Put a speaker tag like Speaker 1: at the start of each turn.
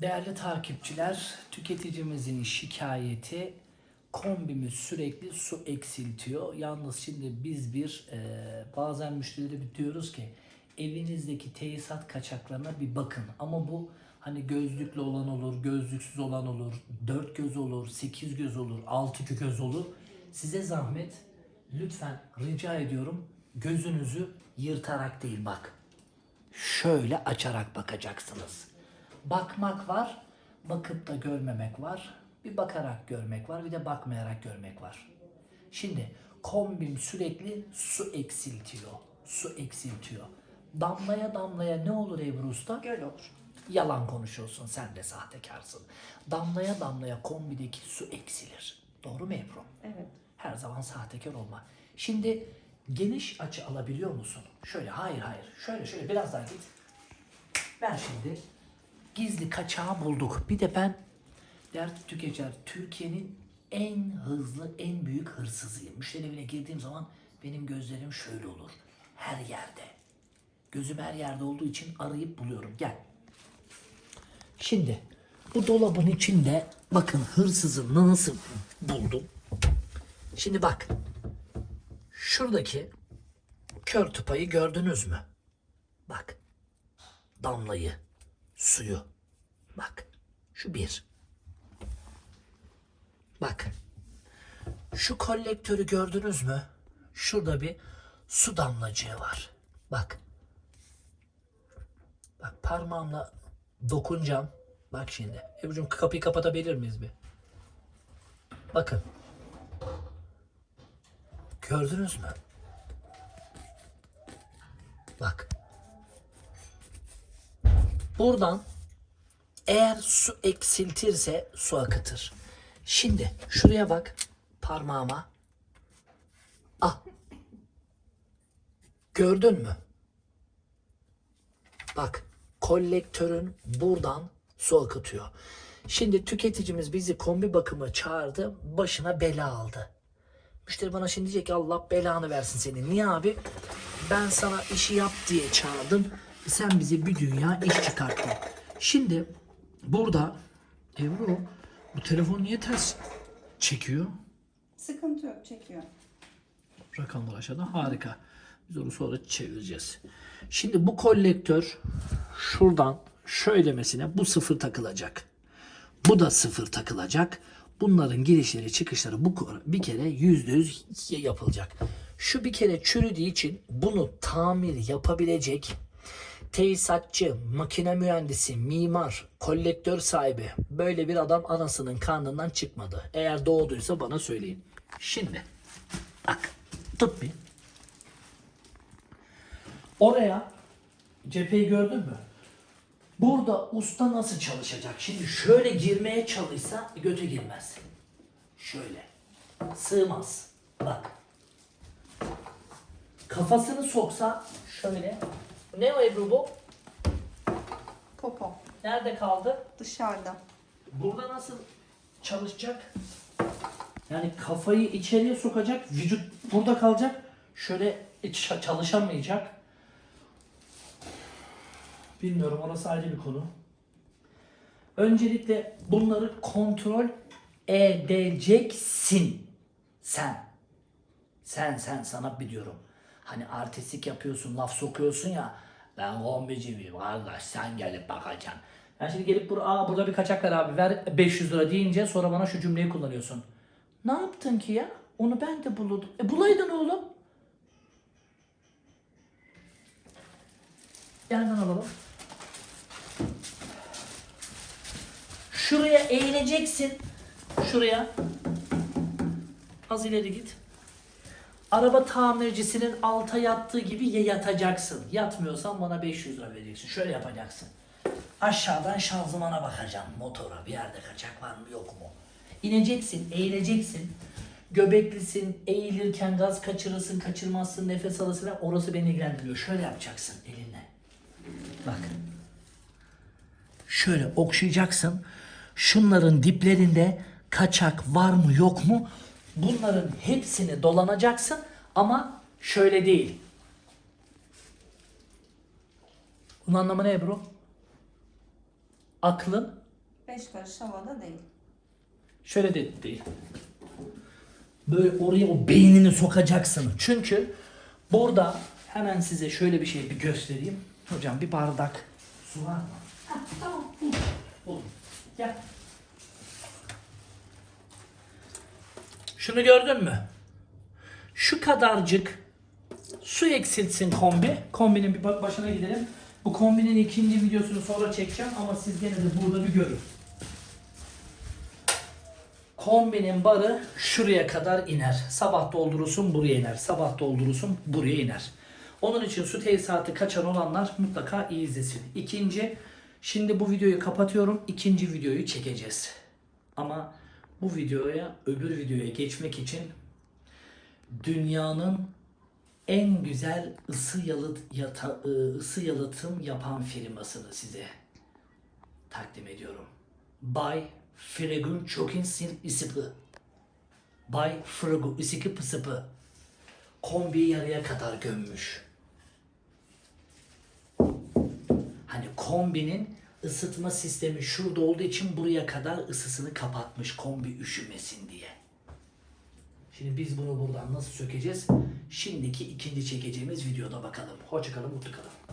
Speaker 1: Değerli takipçiler, tüketicimizin şikayeti kombimiz sürekli su eksiltiyor. Yalnız şimdi biz bir e, bazen müşterilere bir diyoruz ki evinizdeki tesisat kaçaklarına bir bakın. Ama bu hani gözlüklü olan olur, gözlüksüz olan olur, dört göz olur, sekiz göz olur, altı göz olur. Size zahmet lütfen rica ediyorum gözünüzü yırtarak değil bak şöyle açarak bakacaksınız. Bakmak var, bakıp da görmemek var. Bir bakarak görmek var, bir de bakmayarak görmek var. Şimdi kombim sürekli su eksiltiyor. Su eksiltiyor. Damlaya damlaya ne olur Ebru Usta?
Speaker 2: Göl olur.
Speaker 1: Yalan konuşuyorsun sen de sahtekarsın. Damlaya damlaya kombideki su eksilir. Doğru mu Ebru?
Speaker 2: Evet.
Speaker 1: Her zaman sahtekar olma. Şimdi geniş açı alabiliyor musun? Şöyle hayır hayır. Şöyle şöyle biraz daha git. Ben şimdi gizli kaçağı bulduk. Bir de ben değerli tüketiciler Türkiye'nin en hızlı, en büyük hırsızıyım. Müşteri evine girdiğim zaman benim gözlerim şöyle olur. Her yerde. Gözüm her yerde olduğu için arayıp buluyorum. Gel. Şimdi bu dolabın içinde bakın hırsızı nasıl buldum. Şimdi bak. Şuradaki kör tıpayı gördünüz mü? Bak. Damlayı, suyu. Bak. Şu bir. Bak. Şu kolektörü gördünüz mü? Şurada bir su damlacığı var. Bak. Bak parmağımla dokunacağım. Bak şimdi. Ebru'cum kapıyı kapatabilir miyiz bir? Bakın. Gördünüz mü? Bak. Buradan eğer su eksiltirse su akıtır. Şimdi şuraya bak parmağıma. Ah. Gördün mü? Bak kolektörün buradan su akıtıyor. Şimdi tüketicimiz bizi kombi bakıma çağırdı. Başına bela aldı. Müşteri bana şimdi diyecek ki Allah belanı versin seni. Niye abi? Ben sana işi yap diye çağırdım. Sen bize bir dünya iş çıkarttın. Şimdi burada Ebru bu telefon niye ters çekiyor?
Speaker 2: Sıkıntı yok çekiyor.
Speaker 1: Rakamlar aşağıda harika. Biz onu sonra çevireceğiz. Şimdi bu kolektör şuradan şöylemesine bu sıfır takılacak. Bu da sıfır takılacak. Bunların girişleri çıkışları bu bir kere yüzde yüz yapılacak. Şu bir kere çürüdüğü için bunu tamir yapabilecek tesisatçı, makine mühendisi, mimar, kolektör sahibi böyle bir adam anasının karnından çıkmadı. Eğer doğduysa bana söyleyin. Şimdi bak tut bir. Oraya cepheyi gördün mü? Burada usta nasıl çalışacak? Şimdi şöyle girmeye çalışsa götü girmez. Şöyle. Sığmaz. Bak. Kafasını soksa şöyle. Ne o Ebru bu?
Speaker 2: Popo.
Speaker 1: Nerede kaldı?
Speaker 2: Dışarıda.
Speaker 1: Burada nasıl çalışacak? Yani kafayı içeriye sokacak, vücut burada kalacak. Şöyle çalışamayacak. Bilmiyorum orası ayrı bir konu. Öncelikle bunları kontrol edeceksin. Sen. Sen sen sana biliyorum. Hani artistik yapıyorsun, laf sokuyorsun ya. Ben kombici miyim kardeş sen gelip bakacaksın. Ben şimdi gelip bur Aa, burada bir kaçak ver abi ver 500 lira deyince sonra bana şu cümleyi kullanıyorsun. Ne yaptın ki ya? Onu ben de bulurdum. E bulaydın oğlum. Yerden alalım. Şuraya eğileceksin. Şuraya. Az ileri git. Araba tamircisinin alta yattığı gibi ya yatacaksın. Yatmıyorsan bana 500 lira vereceksin. Şöyle yapacaksın. Aşağıdan şanzımana bakacaksın motora. Bir yerde kaçak var mı yok mu? İneceksin, eğileceksin. Göbeklisin, eğilirken gaz kaçırırsın, kaçırmazsın, nefes alırsın. Orası beni ilgilendiriyor. Şöyle yapacaksın elinle. Bak. Şöyle okşayacaksın. Şunların diplerinde kaçak var mı yok mu? Bunların hepsini dolanacaksın ama şöyle değil. Bunun anlamı ne Ebru? Aklın
Speaker 2: Beş karış havada değil.
Speaker 1: Şöyle de değil. Böyle oraya o beynini sokacaksın. Çünkü burada hemen size şöyle bir şey bir göstereyim. Hocam bir bardak su var mı? Heh, tamam. Buldum. Buldum. Gel. Şunu gördün mü? Şu kadarcık su eksiltsin kombi. Kombinin bir başına gidelim. Bu kombinin ikinci videosunu sonra çekeceğim ama siz gene de burada bir görün. Kombinin barı şuraya kadar iner. Sabah doldurursun buraya iner. Sabah doldurursun buraya iner. Onun için su tesisatı kaçan olanlar mutlaka iyi izlesin. İkinci, şimdi bu videoyu kapatıyorum. İkinci videoyu çekeceğiz. Ama bu videoya, öbür videoya geçmek için dünyanın en güzel ısı yalıt yata, ı, ısı yalıtım yapan firmasını size takdim ediyorum. Bay Fregun Çokin Sin Isıpı. Bay Fregu Isıkı Pısıpı. Kombiyi yarıya kadar gömmüş. Hani kombinin ısıtma sistemi şurada olduğu için buraya kadar ısısını kapatmış kombi üşümesin diye. Şimdi biz bunu buradan nasıl sökeceğiz? Şimdiki ikinci çekeceğimiz videoda bakalım. Hoşçakalın, mutlu kalın.